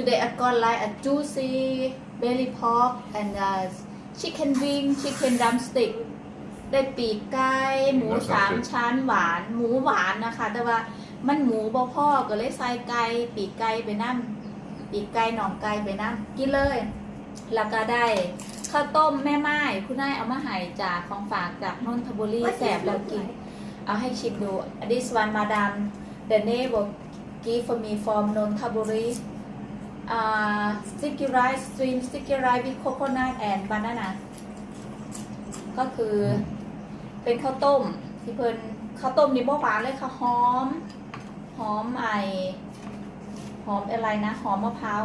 Today I got like a juicy belly pork and uh, chicken wing chicken drumstick ได้ปีกไก่หมู That sounds สาม good. ชั้นหวาน หมูหวานนะคะ แต่ว่ามันหมูบ่พ่อก็เลยใส่ไก่ปีกไก่ไปน้ำปีกไก่หนองไก่ไปน้ำกินเลย แล้วก็ได้ข้าวต้มแม่ไม้คุณนายเอามาให้จากของฝากจากนนทบุรี What แส does บ it แล้ว look กิน like? เอาให้ชิมดู this one madam the neighbor give for me from นนทบุรี uh, sticky rice stream sticky rice with coconut and banana ก็คือเป็นข้าวต้มที่เพิ่นข้าวต้มนี่บ่หวานเลยค่ะหอม หอมไอหอมอะไรนะหอมมะพร้าว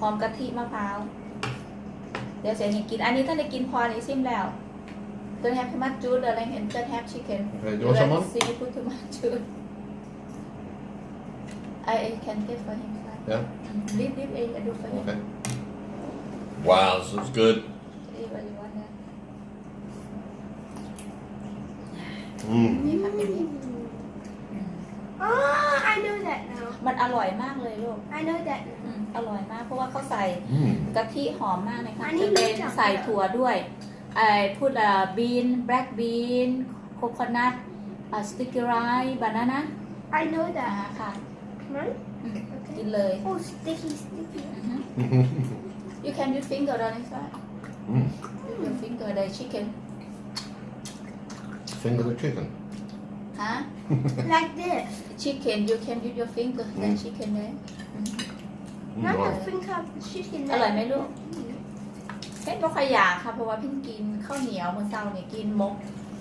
หอมกะทิมะพร้าวเดี๋ยวเสียนี่กิน อันนี้ท่านได้กินพอนี้ซิมแล้ว Don't have too much juice อะไรเห็น just have chicken Okay, do you want someone? See you put too much juice I I can get for him Yeah? Leave leave I I do for him Okay. Wow, this looks good. Leave what you want there อืมนี่ค่ะเป็นนี้ Oh, I know that now. มันอร่อยมากเลยลูก I know that now. อืมอร่อยมากเพราะว่าเขาใส่อืมกะทิหอมมากเลยค่ะอันนี้จะเป็นรู้จักใส่ถั่วด้วยไอพูดอ่าบีนแบล็กบีนโคคอนัทอ่าสติกเกอร์ไรบานานะ I know อ่า that. ค่ะ Right? อืม Okay. กินเลย Oh, sticky, sticky. อือฮึ you can use finger on it sir อืม use your finger the chicken Finger the chicken. ฮะ Like this. chicken you can use your finger the chicken เลย Mm, Not right. the finger of the chicken. อร่อยไหมลูก เพ่นก็ขยากค่ะ เพราะว่าเพ่นกินข้าวเหนียวเมื่อเช้าเนี่ยกินมก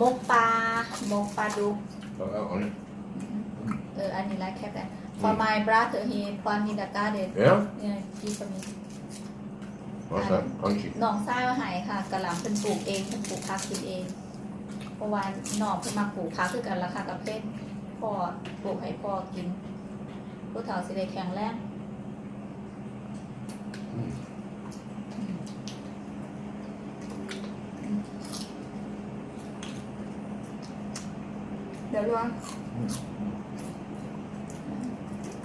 มกปลามกปลาดุก Put that on it. เอออันนี้ไลค์แค่แบบ for my brother he want me the garden Yeah? เนี่ยกิน for me What's that? Crunchy. น้องทรายว่าใหายค่ะกะหล่ำเป็นปลูกเองเป็นปลูกผักกินเอง เพราะว่าน้องเพิ่นมาปลูกผักคือกันราคากับเพ่นพ่อปลูกให้พ่อกิน ผู้เฒ่าสิได้แข็งแรง เดี๋ยวลอง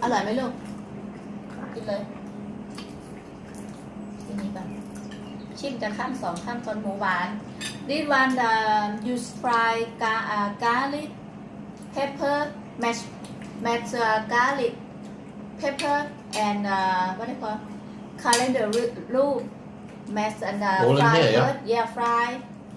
อร่อยไหมลูก กินเลยทีนี้ก่อนชิมจะข้ามสองข้ามตอนหมูหวาน This one the use fry ga uh, garlic pepper mash mash uh, garlic pepper and uh, what do you call coriander root mash and uh, All in fry here, yeah? first. yeah fry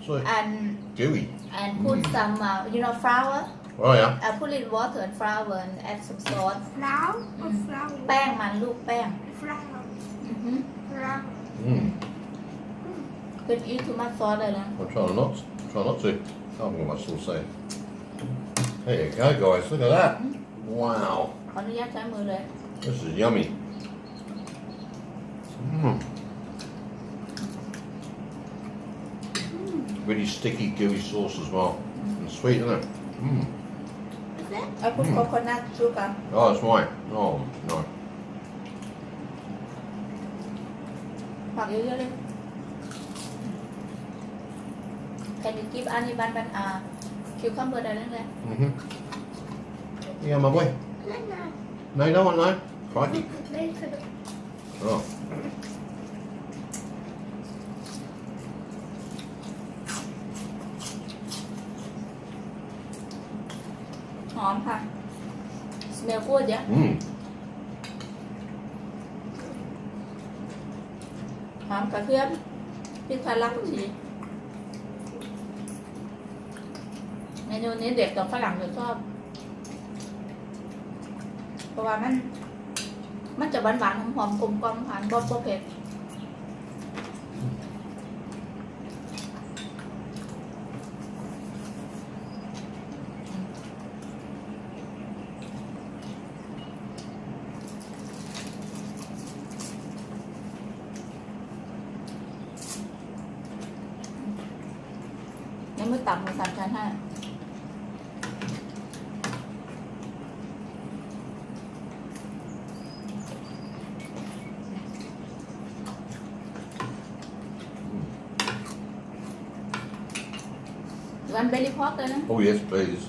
So and gooey. and put some uh, you know flour Oh yeah. uh, put in water and flour and add some salt Flour or Mm. flour? แป้งมันลูกแป้ง Flour. อือฮึ Flour. Mm. could eat too much salt เลยนะ I'll try not. Try not to. I haven't got much to say. There you go, guys. Look at that. Wow. ขออนุญาตใช้มือเลย This is yummy. Mm. Really sticky, gooey sauce as well. And sweet, isn't it? Mm. Is it? I put Mm. coconut sugar Oh, that's right. Oh, no. ผักเยอะๆเลย Can you give anyone ban uh cucumber ได้เลย Mm-hmm. Yeah, my boy. No, no. No, you don't want no. Crikey. Later. Oh. อมค่ะ smell good เยอะ Mm. หอมกระเทียมพริกไทยรากผักชีเมนูนี้เด็กกับฝรั่งจะชอบ เพราะว่ามัน มันจะหวานหวานๆหอมๆกลมกลมๆหวานบ่บ่เผ็ด ยังไม่ตับมือสามชั้นให้วันเบลลี่พอกเลยนะ Oh, yes, please.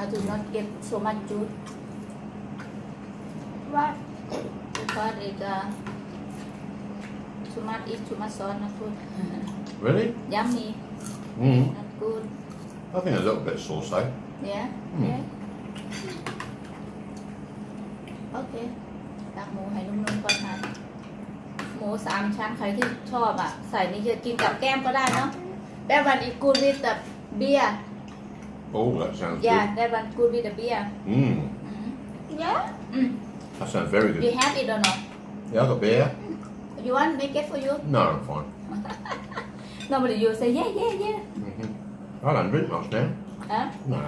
I do not get so much juice Why? because it uh, too much eat too much sauce not good Really? yummy Mm. not good I think a little bit sauce though. yeah อืม yeah โอเคตักหมูให้นุ่มๆก่อนค่ะหมูสามชั้นใครที่ชอบอ่ะ ใส่นี่จะกินกับแก้มก็ได้เนาะ That one is good with the beer Oh, that sounds yeah that one good with the beer good. Mm. อืม Yeah? อืม That sounds very you good. have it or not Yeah, I got beer. you want make it for you No, I'm fine. nobody you say yeah yeah yeah hmm I don't drink much now. Hả? No.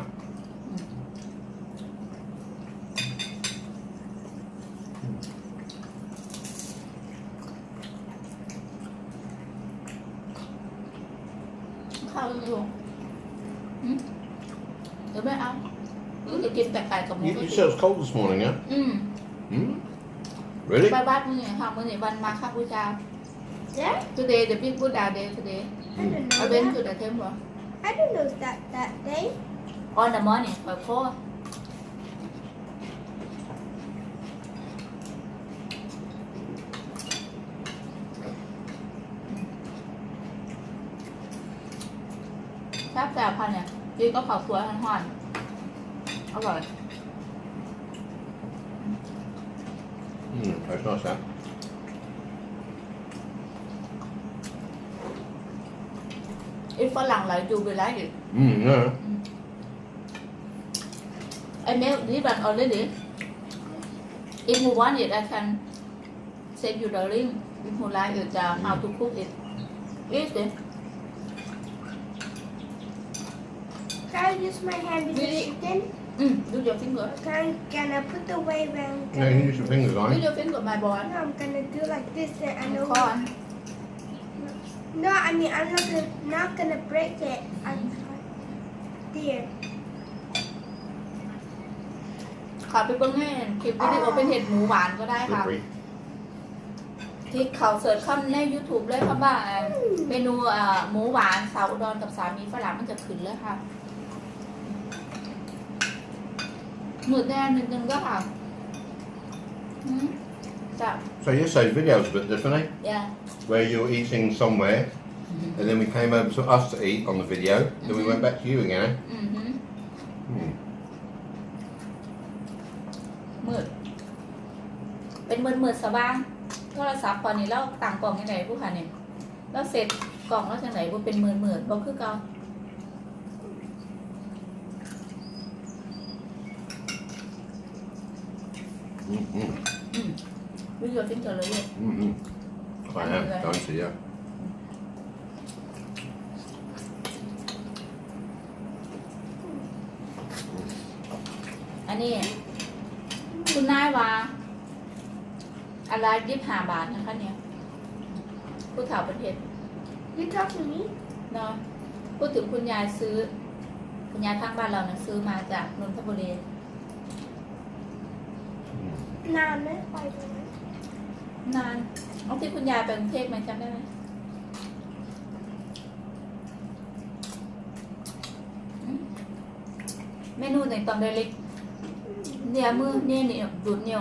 ข้าวอยู่อืมเดี๋ยวไม่เอาหรือจะกินแต่ไก่กับหมู You, ก็ you กิน said it was cold this morning, yeah? อืม Mm. Really? ไปบ้านมื้อนี้ค่ะมื้อนี้วันมาฆบูชา Yeah? today the big Buddha day today I don't know. I went that. to the temple I don't know that that day. on the morning for four ชอบแต่พันเนี่ยกินก็ขอบครัวทันหอนอร่อย Mm, that's nice, that. In Falang like, you will like it. Mm, yeah. I made ribbon already. If you want it, I can send you the link. If you like it, uh, how to cook it. Easy. Can I use my hand with the chicken? Mm, use your finger. Can, can I put the wave and... Yeah, use your fingers on it. Your finger, my boy. No, I'm gonna do like this and I know... Corn. No, I mean I'm not gonna not gonna break it. I'm there. ขอไปเบิ้งให้คลิปวิดีโอเป็นเห็ดหมูหวานก็ได้ค่ะ Slippery. ที่เขาเสิร์ชเข้าใน YouTube เลยคำว่าอ่าเมนูอ่าหมูหวานสาวอุดรกับสามีฝรั่งมันจะขึ้นเลยค่ะหมืดแดงนิดนึงก็ค่ะอืม จับ So yesterday's video was a bit different, eh? อย่า Where you were eating somewhere, and then we came over to us to eat on the video, then we went back to you again, eh? อือหือ Mm. มืดเป็นมืดมืดๆสว่างโทรศัพท์ตอนนี้เราต่างกล่องยังไงผู้ค่ะเนี่ยเราเสร็จกล่องแล้วจังไหนว่าเป็นมืดมืดๆบอกคือเก่า Mm-hmm. วิดีโอฟินเจอเลยเลย Mm-hmm. I am, Anyway. going to, yeah. อันนี้ คุณนายว่าอะไรยิบหาบาทนะคะเนี่ย ผู้ถาวประเทศ You talk to me? เนาะพูดถึงคุณยายซื้อ คุณยายข้างบ้านเราเนี่ยซื้อมาจากนนทบุรีนานไหมไปตรง นานเอาที่คุณยายไปกรุงเทพไหมจำได้ไหมเมนูในตอนเล็กเนี่ยมือเนี่ยเนี่ยดูดเนี่ย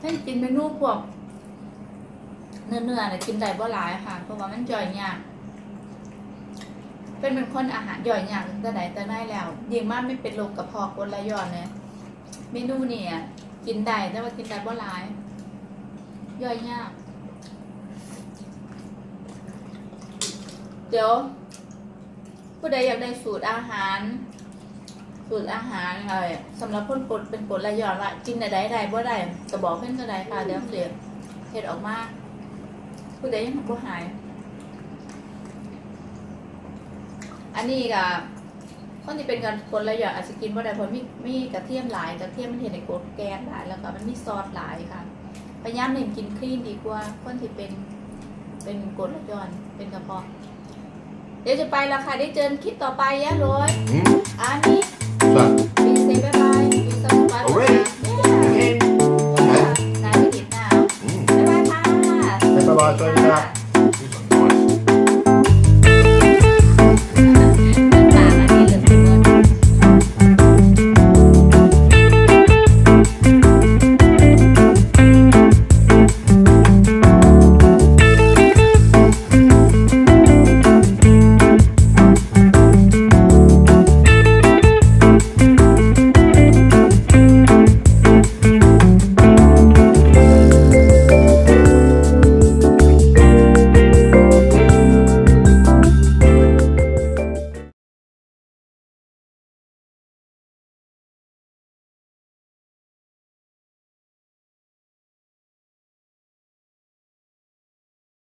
ให้กินเมนูพวกเนื้อเนื้อเนี่ยกินได้บ่หลายค่ะ เพราะว่ามันย่อยยาก เป็นเป็นคนอาหารย่อยยางแต่ไหนแต่ได้แล้วยิ่งมากไม่เป็นโรคกระเพาะกรดไหลย้อนเนี่ยเมนูเนี่ยกินได้แต่ว่ากินได้บ่หลาย ย่อยยาก เดี๋ยว ผู้ใดอยากได้สูตรอาหารสูตรอาหารอะไรสำหรับคนกดเป็นกรดไหลย้อนว่ากินได้ได้บ่ได้ก็บอกเพื่อนก็ได้ค่ะเดี๋ยวเสียเฮ็ดออกมาผู้ใดยังบ่หาย อันนี้ก็คนที่เป็นกันคนละอย่างอาจจะกินว่าใราะมีมีกระเทียมหลายกระเทียมมันเห็นในโกดแกนหลายแล้วก็มันมีซอสหลายค่ะพยายามเน้นกินคลีนดีกว่า คนที่เป็นเป็นกดย้อนเป็นกระเพาะเดี๋ยวจะไปแล้วค่ะได้เจอคลิปต่อไปยะรวยอันนี้มีเซบายบายมีสบายบายนายไปติดหนาวบ๊ายบายค่ะบ๊ายบายสวัสดีครั